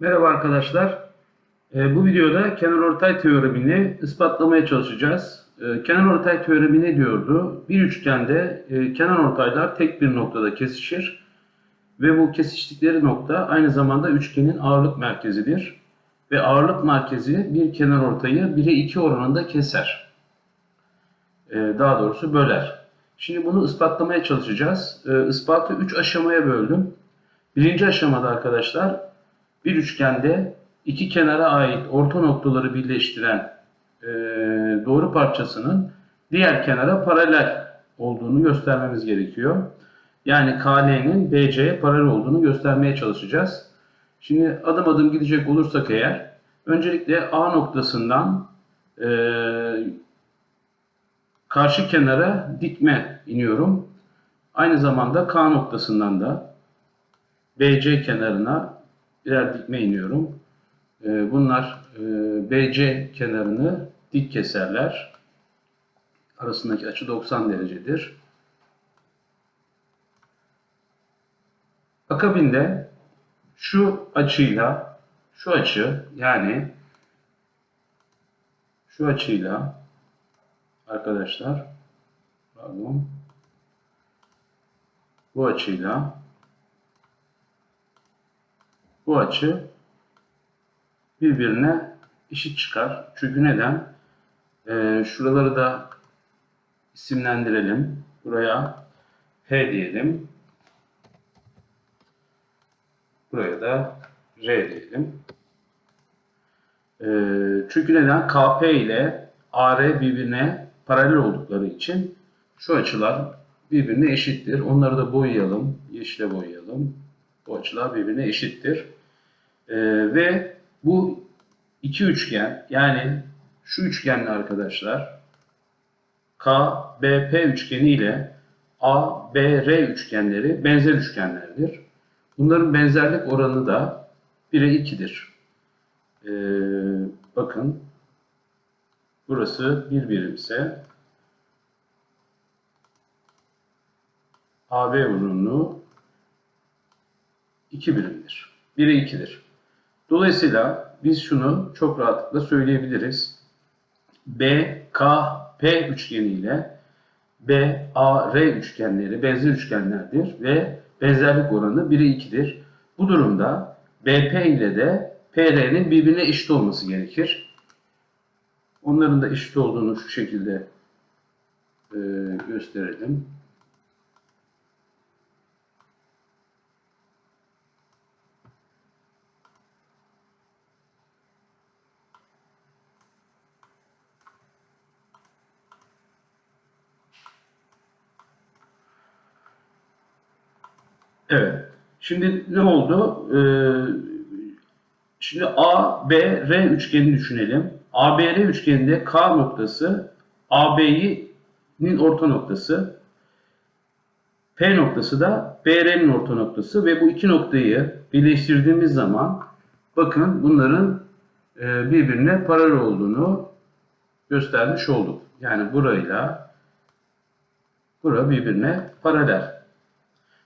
Merhaba arkadaşlar. Ee, bu videoda kenarortay teoremini ispatlamaya çalışacağız. Ee, kenarortay teoremi ne diyordu? Bir üçgende kenarortaylar tek bir noktada kesişir ve bu kesiştikleri nokta aynı zamanda üçgenin ağırlık merkezidir. Ve ağırlık merkezi bir kenarortayı 1'e 2 oranında keser. Ee, daha doğrusu böler. Şimdi bunu ispatlamaya çalışacağız. İspatı 3 aşamaya böldüm. Birinci aşamada arkadaşlar bir üçgende iki kenara ait orta noktaları birleştiren e, doğru parçasının diğer kenara paralel olduğunu göstermemiz gerekiyor. Yani KL'nin BC'ye paralel olduğunu göstermeye çalışacağız. Şimdi adım adım gidecek olursak eğer öncelikle A noktasından e, karşı kenara dikme iniyorum. Aynı zamanda K noktasından da BC kenarına birer dikme iniyorum. Ee, Bunlar e, BC kenarını dik keserler. Arasındaki açı 90 derecedir. Akabinde şu açıyla şu açı yani şu açıyla arkadaşlar pardon bu açıyla bu açı birbirine eşit çıkar. Çünkü neden? Ee, şuraları da isimlendirelim. Buraya P diyelim. Buraya da R diyelim. Ee, çünkü neden? KP ile AR birbirine paralel oldukları için şu açılar birbirine eşittir. Onları da boyayalım. Yeşile boyayalım. Bu açılar birbirine eşittir. Ee, ve bu iki üçgen yani şu üçgenle arkadaşlar KBP üçgeni ile ABR üçgenleri benzer üçgenlerdir. Bunların benzerlik oranı da 1'e 2'dir. Ee, bakın burası bir birimse AB uzunluğu 2 birimdir. 1'e 2'dir. Dolayısıyla biz şunu çok rahatlıkla söyleyebiliriz. BKP üçgeni ile BAR üçgenleri benzer üçgenlerdir ve benzerlik oranı 1'e 2'dir. Bu durumda BP ile de PR'nin birbirine eşit olması gerekir. Onların da eşit olduğunu şu şekilde e, gösterelim. Evet. Şimdi ne oldu? Ee, şimdi A, B, R üçgenini düşünelim. ABR üçgeninde K noktası AB'nin orta noktası. P noktası da BR'nin orta noktası ve bu iki noktayı birleştirdiğimiz zaman bakın bunların e, birbirine paralel olduğunu göstermiş olduk. Yani burayla bura birbirine paralel.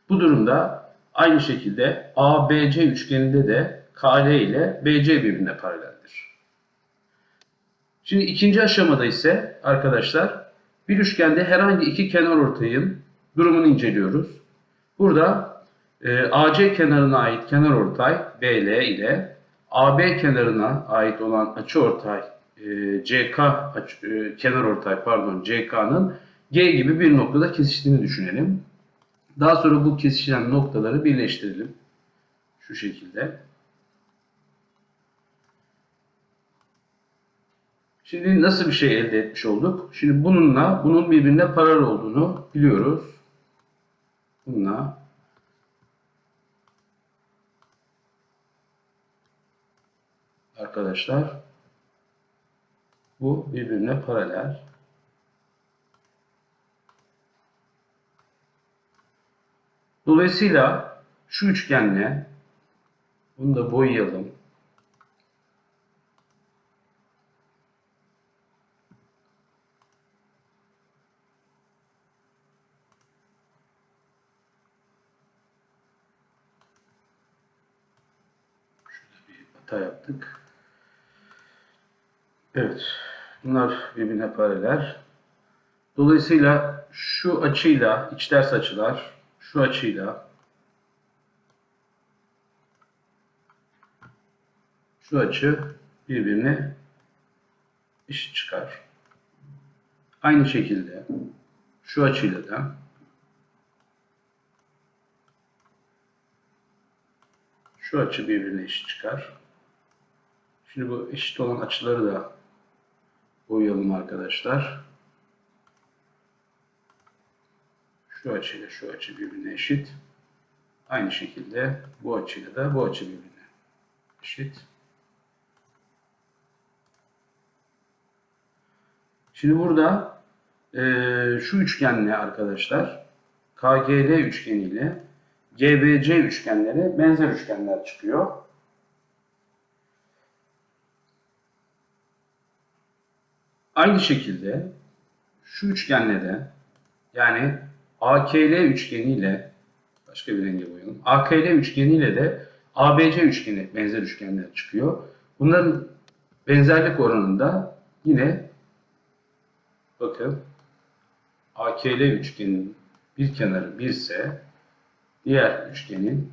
Bu durumda aynı şekilde ABC üçgeninde de KL ile BC birbirine paraleldir. Şimdi ikinci aşamada ise arkadaşlar bir üçgende herhangi iki kenarortayın durumunu inceliyoruz. Burada e, AC kenarına ait kenarortay BL ile AB kenarına ait olan açıortay e, CK açı, e, kenarortay pardon CK'nın G gibi bir noktada kesiştiğini düşünelim. Daha sonra bu kesişen noktaları birleştirelim. Şu şekilde. Şimdi nasıl bir şey elde etmiş olduk? Şimdi bununla bunun birbirine paralel olduğunu biliyoruz. Bununla arkadaşlar bu birbirine paralel. Dolayısıyla şu üçgenle bunu da boyayalım. Hata yaptık. Evet. Bunlar birbirine paralel. Dolayısıyla şu açıyla, iç ters açılar, şu açıyla şu açı birbirine eşit çıkar. Aynı şekilde şu açıyla da şu açı birbirine eşit çıkar. Şimdi bu eşit olan açıları da boyayalım arkadaşlar. Şu açıyla şu açı birbirine eşit. Aynı şekilde bu açıyla da bu açı birbirine eşit. Şimdi burada eee, şu üçgenle arkadaşlar KGL üçgeniyle GBC üçgenleri benzer üçgenler çıkıyor. Aynı şekilde şu üçgenle de yani AKL üçgeniyle başka bir renge boyayalım. AKL üçgeniyle de ABC üçgeni benzer üçgenler çıkıyor. Bunların benzerlik oranında yine bakın AKL üçgenin bir kenarı 1 ise diğer üçgenin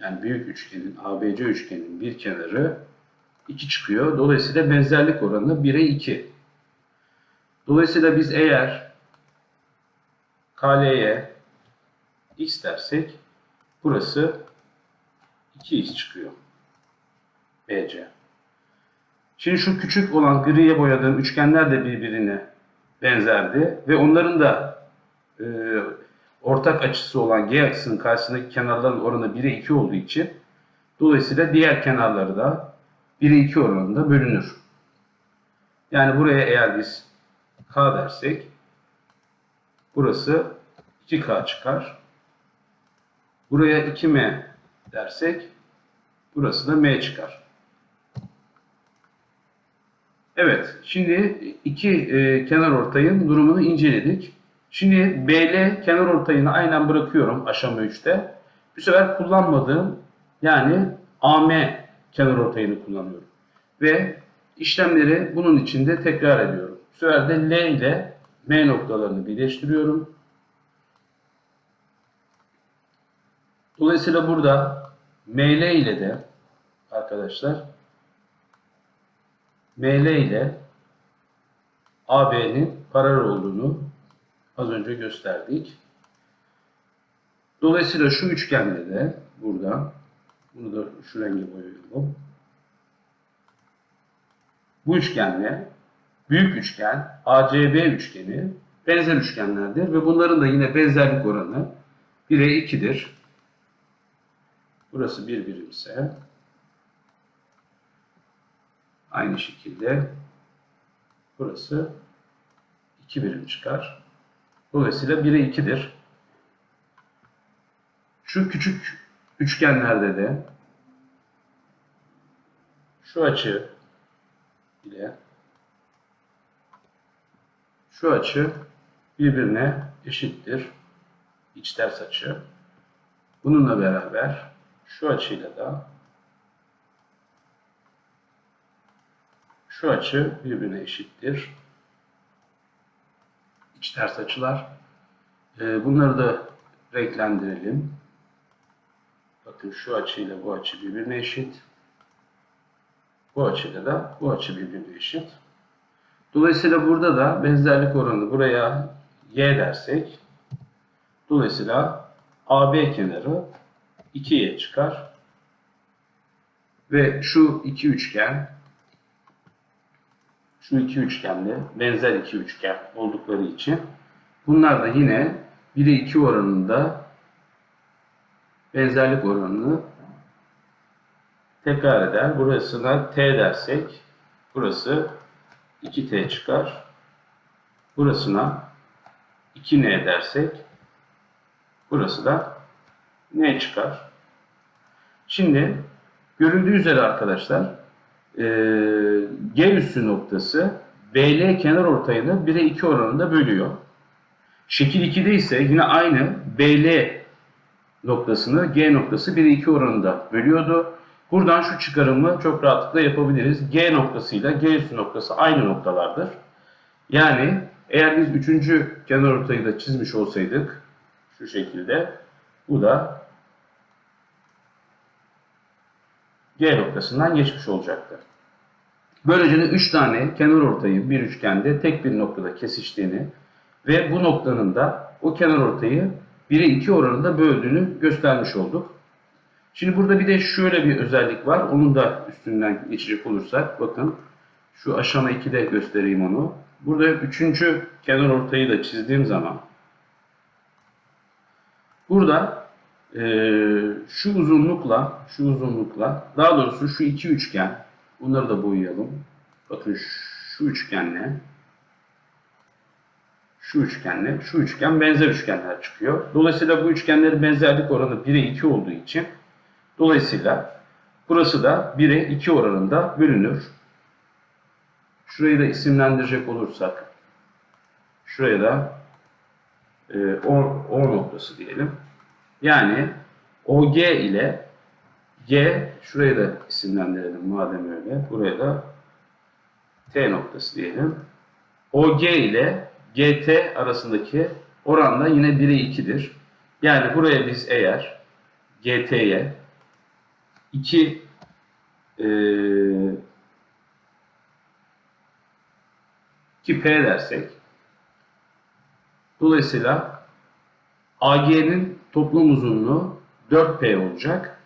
yani büyük üçgenin ABC üçgenin bir kenarı 2 çıkıyor. Dolayısıyla benzerlik oranı 1'e 2. Dolayısıyla biz eğer KL'ye x dersek burası 2x çıkıyor. BC. Şimdi şu küçük olan griye boyadığım üçgenler de birbirine benzerdi ve onların da e, ortak açısı olan G açısının karşısındaki kenarların oranı 1'e 2 olduğu için dolayısıyla diğer kenarları da 1'e 2 oranında bölünür. Yani buraya eğer biz K dersek burası 2K çıkar. Buraya 2M dersek burası da M çıkar. Evet, şimdi iki e, kenar ortayın durumunu inceledik. Şimdi BL kenar ortayını aynen bırakıyorum aşama 3'te. Bu sefer kullanmadığım yani AM kenar ortayını kullanıyorum. Ve işlemleri bunun içinde tekrar ediyorum. Bu sefer de L ile M noktalarını birleştiriyorum. Dolayısıyla burada ML ile de arkadaşlar ML ile AB'nin paralel olduğunu az önce gösterdik. Dolayısıyla şu üçgende de burada bunu da şu rengi boyayalım. Bu üçgenle büyük üçgen ACB üçgeni benzer üçgenlerdir ve bunların da yine benzerlik oranı 1'e 2'dir. Burası bir birimse aynı şekilde burası 2 birim çıkar. Dolayısıyla 1'e 2'dir. Şu küçük üçgenlerde de şu açı ile şu açı birbirine eşittir. İç ters açı. Bununla beraber şu açıyla da şu açı birbirine eşittir. İç ters açılar. Ee, bunları da renklendirelim. Bakın şu açıyla bu açı birbirine eşit. Bu açıyla da bu açı birbirine eşit. Dolayısıyla burada da benzerlik oranı buraya y dersek dolayısıyla AB kenarı 2y çıkar. Ve şu iki üçgen şu iki üçgenle benzer iki üçgen oldukları için bunlar da yine 1'e 2 oranında benzerlik oranını tekrar eder. Burasına t dersek burası 2t çıkar. Burasına 2n dersek burası da n çıkar. Şimdi görüldüğü üzere arkadaşlar e, G üssü noktası BL kenar ortayını 1'e 2 oranında bölüyor. Şekil 2'de ise yine aynı BL noktasını G noktası 1'e 2 oranında bölüyordu. Buradan şu çıkarımı çok rahatlıkla yapabiliriz. G noktasıyla G üstü noktası aynı noktalardır. Yani eğer biz üçüncü kenar ortayı da çizmiş olsaydık şu şekilde bu da G noktasından geçmiş olacaktı. Böylece de 3 tane kenar ortayı bir üçgende tek bir noktada kesiştiğini ve bu noktanın da o kenar ortayı 1'e 2 oranında böldüğünü göstermiş olduk. Şimdi burada bir de şöyle bir özellik var. Onun da üstünden geçecek olursak bakın şu aşama 2'de göstereyim onu. Burada üçüncü kenar ortayı da çizdiğim zaman burada eee, şu uzunlukla şu uzunlukla daha doğrusu şu iki üçgen bunları da boyayalım. Bakın şu üçgenle şu üçgenle şu üçgen benzer üçgenler çıkıyor. Dolayısıyla bu üçgenlerin benzerlik oranı 1'e 2 olduğu için dolayısıyla burası da 1'e 2 oranında bölünür. Şurayı da isimlendirecek olursak şuraya da e, o, o noktası diyelim. Yani OG ile G şurayı da isimlendirelim madem öyle. Buraya da T noktası diyelim. OG ile GT arasındaki oran da yine 1'e 2'dir. Yani buraya biz eğer GT'ye 2 e, 2P dersek dolayısıyla AG'nin toplam uzunluğu 4P olacak.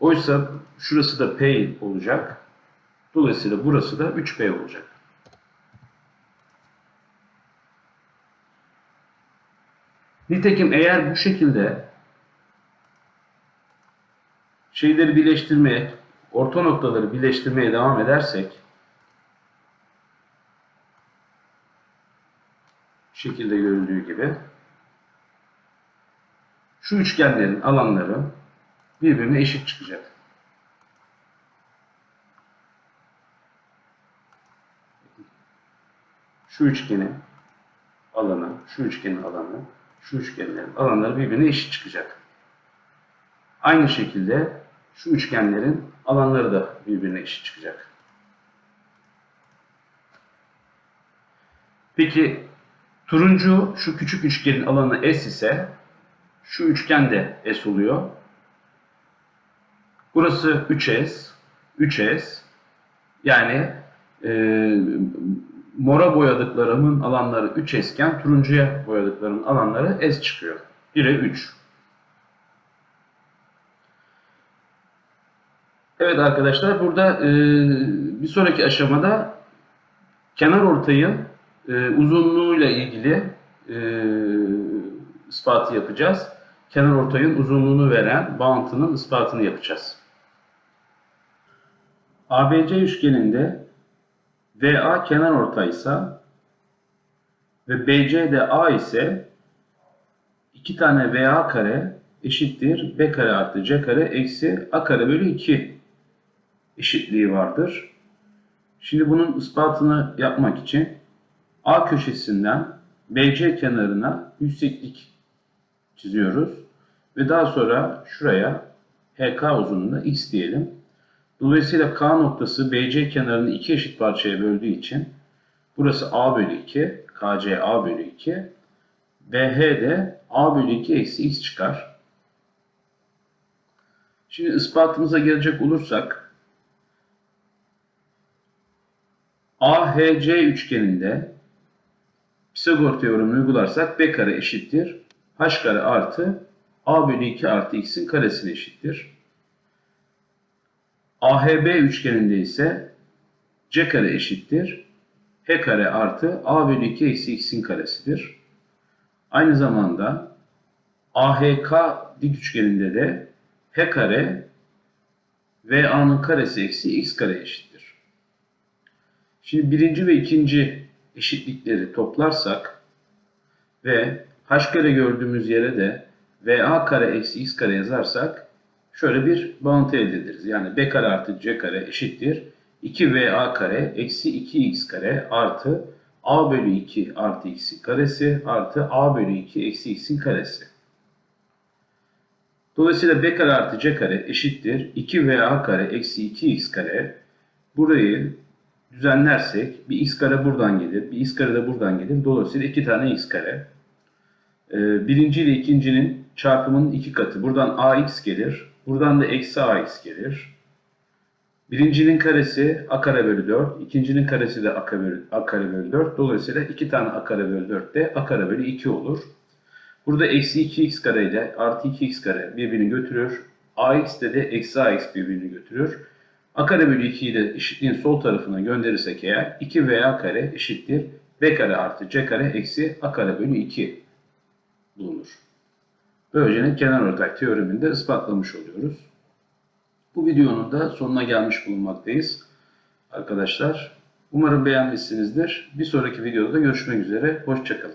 Oysa şurası da P olacak. Dolayısıyla burası da 3P olacak. Nitekim eğer bu şekilde şeyleri birleştirmeye, orta noktaları birleştirmeye devam edersek şekilde görüldüğü gibi şu üçgenlerin alanları birbirine eşit çıkacak. Şu üçgenin alanı, şu üçgenin alanı, şu üçgenlerin alanları birbirine eşit çıkacak. Aynı şekilde şu üçgenlerin alanları da birbirine eşit çıkacak. Peki turuncu şu küçük üçgenin alanı S ise şu üçgen de S oluyor. Burası 3S, 3S. Yani e, mora boyadıklarımın alanları 3S iken turuncuya boyadıklarımın alanları S çıkıyor. 1'e 3. Evet arkadaşlar burada e, bir sonraki aşamada kenar ortayın e, uzunluğuyla ilgili e, ispatı yapacağız. Kenar ortayın uzunluğunu veren bağıntının ispatını yapacağız. ABC üçgeninde VA kenar ortaysa ve BC de A ise iki tane VA kare eşittir B kare artı C kare eksi A kare bölü 2 eşitliği vardır. Şimdi bunun ispatını yapmak için A köşesinden BC kenarına yükseklik çiziyoruz. Ve daha sonra şuraya HK uzunluğunda x diyelim. Dolayısıyla K noktası BC kenarını iki eşit parçaya böldüğü için burası A bölü 2, KC A bölü 2, BH de A bölü 2 eksi x çıkar. Şimdi ispatımıza gelecek olursak AHC üçgeninde Pisagor teoremini uygularsak B kare eşittir. H kare artı A bölü 2 artı x'in karesine eşittir. AHB üçgeninde ise C kare eşittir. H kare artı A bölü 2 eksi x'in karesidir. Aynı zamanda AHK dik üçgeninde de H kare ve A'nın karesi eksi x kare eşittir. Şimdi birinci ve ikinci eşitlikleri toplarsak ve h kare gördüğümüz yere de va kare eksi x kare yazarsak şöyle bir bağıntı elde ederiz. Yani b kare artı c kare eşittir 2va kare eksi 2x kare artı a bölü 2 artı x'in karesi artı a bölü 2 eksi x'in karesi. Dolayısıyla b kare artı c kare eşittir 2va kare eksi 2x kare. Burayı düzenlersek bir x kare buradan gelir, bir x kare de buradan gelir. Dolayısıyla iki tane x kare. Ee, birinci ile ikincinin çarpımının iki katı. Buradan ax gelir. Buradan da eksi ax gelir. Birincinin karesi a kare bölü 4. ikincinin karesi de a kare bölü, a kare bölü 4. Dolayısıyla iki tane a kare bölü 4 de a kare bölü 2 olur. Burada eksi 2x kare ile artı 2x kare birbirini götürür. ax de de eksi ax birbirini götürür. a kare bölü 2'yi de eşitliğin sol tarafına gönderirsek eğer 2 veya kare eşittir b kare artı c kare eksi a kare bölü 2 bulunur. Böylece kenar ortak teoremini de ispatlamış oluyoruz. Bu videonun da sonuna gelmiş bulunmaktayız. Arkadaşlar umarım beğenmişsinizdir. Bir sonraki videoda görüşmek üzere. Hoşçakalın.